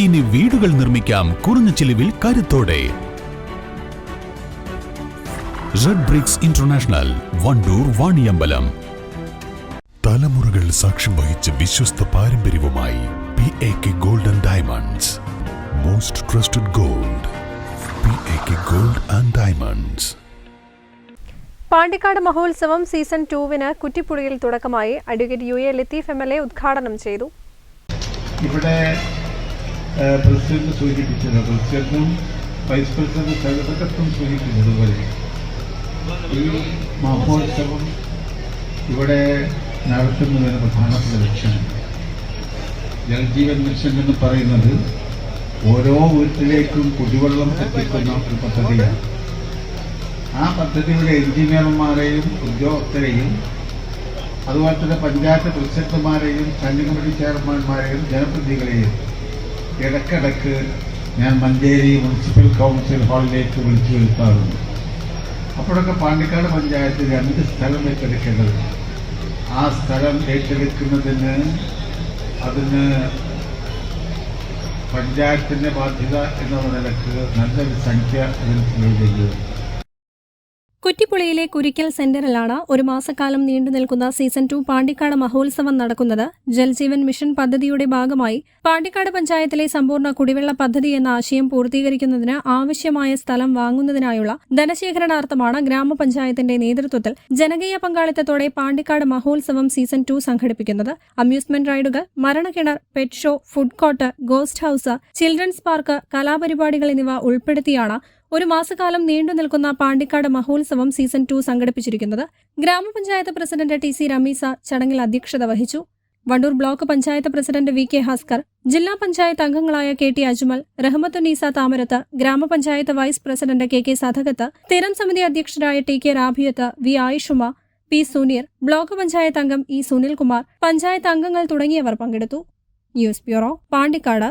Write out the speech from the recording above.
ഇനി വീടുകൾ നിർമ്മിക്കാം കുറഞ്ഞ ചിലവിൽ കരുത്തോടെ. Red bricks international Wandoor Vaniyambalam. തലമുറകൾ സാക്ഷ്യം വഹിച്ച വിശ്വസ്ത പാരമ്പര്യവുമായി P A K golden diamonds most trusted gold P A K gold and diamonds Pandikkad മഹോത്സവം സീസൺ ടൂവിന് കുറ്റിപ്പുഴയിൽ തുടക്കമായി. Advocate U A Latheef M L A ഉദ്ഘാടനം ചെയ്തു. ഇവിടെ പ്രസിഡന്റ് സൂചിപ്പിച്ചത് പ്രസിഡന്റും വൈസ് പ്രസിഡന്റ് സെക്രട്ടറിയും സൂചിപ്പിച്ചതുപോലെ ഈ മഹോത്സവം ഇവിടെ നടത്തുന്നതിന് പ്രധാനപ്പെട്ട ലക്ഷ്യം ജലജീവൻ മിഷൻ എന്ന് പറയുന്നത് ഓരോ വീട്ടിലേക്കും കുടിവെള്ളം എത്തിക്കുന്ന ഒരു പദ്ധതിയാണ്. ആ പദ്ധതിയുടെ എഞ്ചിനീയർമാരെയും ഉദ്യോഗസ്ഥരെയും അതുപോലെ തന്നെ പഞ്ചായത്ത് പ്രസിഡന്റുമാരെയും സ്റ്റാൻഡിംഗ് കമ്മിറ്റി ചെയർമാൻമാരെയും ജനപ്രതിനിധികളെയും ഇടക്കിടക്ക് ഞാൻ മഞ്ചേരി മുനിസിപ്പൽ കൗൺസിൽ ഹാളിലേക്ക് വിളിച്ചു വരുത്താറുണ്ട്. അപ്പോഴൊക്കെ പാണ്ടിക്കാട് പഞ്ചായത്ത് രണ്ട് സ്ഥലം ഏറ്റെടുക്കേണ്ടത് ആ സ്ഥലം ഏറ്റെടുക്കുന്നതിന് അതിന് പഞ്ചായത്തിന്റെ ബാധ്യത എന്നുള്ള നിലയ്ക്ക് നല്ലൊരു സംഖ്യ അതിന് ചെലവിടുകയും കുറ്റിപ്പുഴയിലെ കുരിക്കൽ സെന്ററിലാണ് ഒരു മാസക്കാലം നീണ്ടു നിൽക്കുന്ന സീസൺ ടു പാണ്ടിക്കാട് മഹോത്സവം നടക്കുന്നത്. ജൽജീവൻ മിഷൻ പദ്ധതിയുടെ ഭാഗമായി പാണ്ടിക്കാട് പഞ്ചായത്തിലെ സമ്പൂർണ കുടിവെള്ള പദ്ധതി എന്ന ആശയം പൂർത്തീകരിക്കുന്നതിന് ആവശ്യമായ സ്ഥലം വാങ്ങുന്നതിനായുള്ള ധനശേഖരണാർത്ഥമാണ് ഗ്രാമപഞ്ചായത്തിന്റെ നേതൃത്വത്തിൽ ജനകീയ പങ്കാളിത്തത്തോടെ പാണ്ടിക്കാട് മഹോത്സവം സീസൺ ടു സംഘടിപ്പിക്കുന്നത്. അമ്യൂസ്മെന്റ് റൈഡുകൾ മരണക്കിണർ pet show food court ghost house children's park കലാപരിപാടികൾ എന്നിവ ഉൾപ്പെടുത്തിയാണ് ഒരു മാസക്കാലം നീണ്ടു നിൽക്കുന്ന പാണ്ടിക്കാട് മഹോത്സവം സീസൺ ടു സംഘടിപ്പിച്ചിരിക്കുന്നത് ഗ്രാമപഞ്ചായത്ത് പ്രസിഡന്റ് ടി സി രമീസ ചടങ്ങിൽ അധ്യക്ഷത വഹിച്ചു. Wandoor block panchayat president V K Haskar ജില്ലാ പഞ്ചായത്ത് അംഗങ്ങളായ കെ ടി അജ്മൽ റഹ്മത്തുന്നീസ താമരത്ത് ഗ്രാമപഞ്ചായത്ത് vice president K K Sadakath സ്ഥിരം സമിതി അധ്യക്ഷരായ T K Rabiyath V Ayishuma P Suneer block panchayat അംഗം ഇ സുനിൽകുമാർ പഞ്ചായത്ത് അംഗങ്ങൾ തുടങ്ങിയവർ പങ്കെടുത്തു. News bureau Pandikkad.